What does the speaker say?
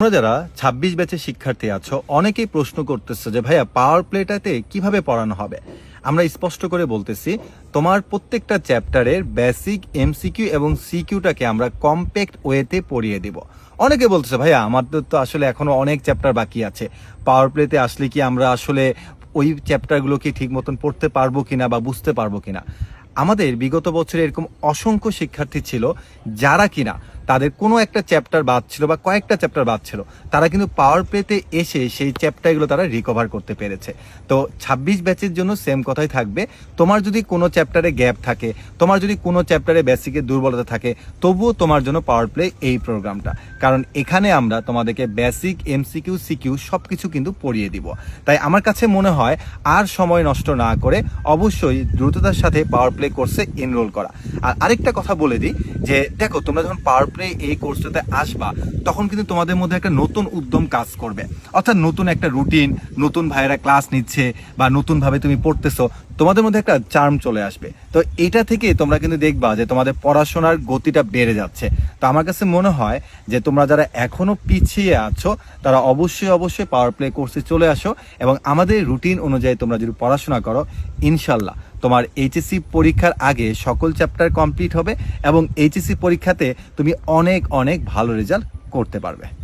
তোমরা যারা ছাব্বিশ ব্যাচের শিক্ষার্থী আছো, অনেকেই প্রশ্ন করতেছে যে, ভাইয়া পাওয়ার প্লেটাতে কীভাবে পড়ানো হবে? আমরা স্পষ্ট করে বলতেছি, তোমার প্রত্যেকটা চ্যাপ্টারের বেসিক এমসিকিউ এবং সিকিউটাকে আমরা কম্প্যাক্ট ওয়েতে পড়িয়ে দিব। অনেকে বলতেছে, ভাইয়া, আমাদের তো আসলে এখনও অনেক চ্যাপ্টার বাকি আছে। পাওয়ার প্লেতে আসলে কি আমরা আসলে ওই চ্যাপ্টারগুলোকে ঠিক মতন পড়তে পারব কিনা বা বুঝতে পারব কিনা? আমাদের বিগত বছরে এরকম অসংখ্য শিক্ষার্থী ছিল যারা কিনা তাদের কোনো একটা চ্যাপ্টার বাদ ছিল বা কয়েকটা চ্যাপ্টার বাদ ছিল, তারা কিন্তু পাওয়ার প্লেতে এসে সেই চ্যাপ্টারগুলো তারা রিকভার করতে পেরেছে। তো ছাব্বিশ ব্যাচের জন্য সেম কথাই থাকবে, তোমার যদি কোনো চ্যাপ্টারে গ্যাপ থাকে, তোমার যদি কোনো চ্যাপ্টারে বেসিকের দুর্বলতা থাকে, তবুও তোমার জন্য পাওয়ার প্লে এই প্রোগ্রামটা কারণ এখানে আমরা তোমাদেরকে বেসিক এমসিকিউ সিকিউ সব কিছু কিন্তু পড়িয়ে দিব। তাই আমার কাছে মনে হয় আর সময় নষ্ট না করে অবশ্যই দ্রুততার সাথে পাওয়ার প্লে কোর্সে এনরোল করা। আর আরেকটা কথা বলে দিই যে, দেখো তোমরা যখন পাওয়ার এই কোর্সটাতে আসবা, তখন কিন্তু তোমাদের মধ্যে একটা নতুন উদ্যম কাজ করবে। অর্থাৎ নতুন একটা রুটিন নতুন ভাইয়েরা ক্লাস নিচ্ছে বা নতুনভাবে তুমি পড়তেছো, তোমাদের মধ্যে একটা চার্ম চলে আসবে। তো এটা থেকে তোমরা কিন্তু দেখবা যে তোমাদের পড়াশোনার গতিটা বেড়ে যাচ্ছে। তো আমার কাছে মনে হয় যে তোমরা যারা এখনও পিছিয়ে আছো, তারা অবশ্যই অবশ্যই পাওয়ার প্লে কোর্সে চলে আসো এবং আমাদের রুটিন অনুযায়ী তোমরা যদি পড়াশোনা করো, ইনশাল্লাহ। তোমার এইচএসসি পরীক্ষার আগে সকল চ্যাপ্টার কমপ্লিট হবে এবং এইচএসসি পরীক্ষাতে তুমি অনেক অনেক ভালো রেজাল্ট করতে পারবে।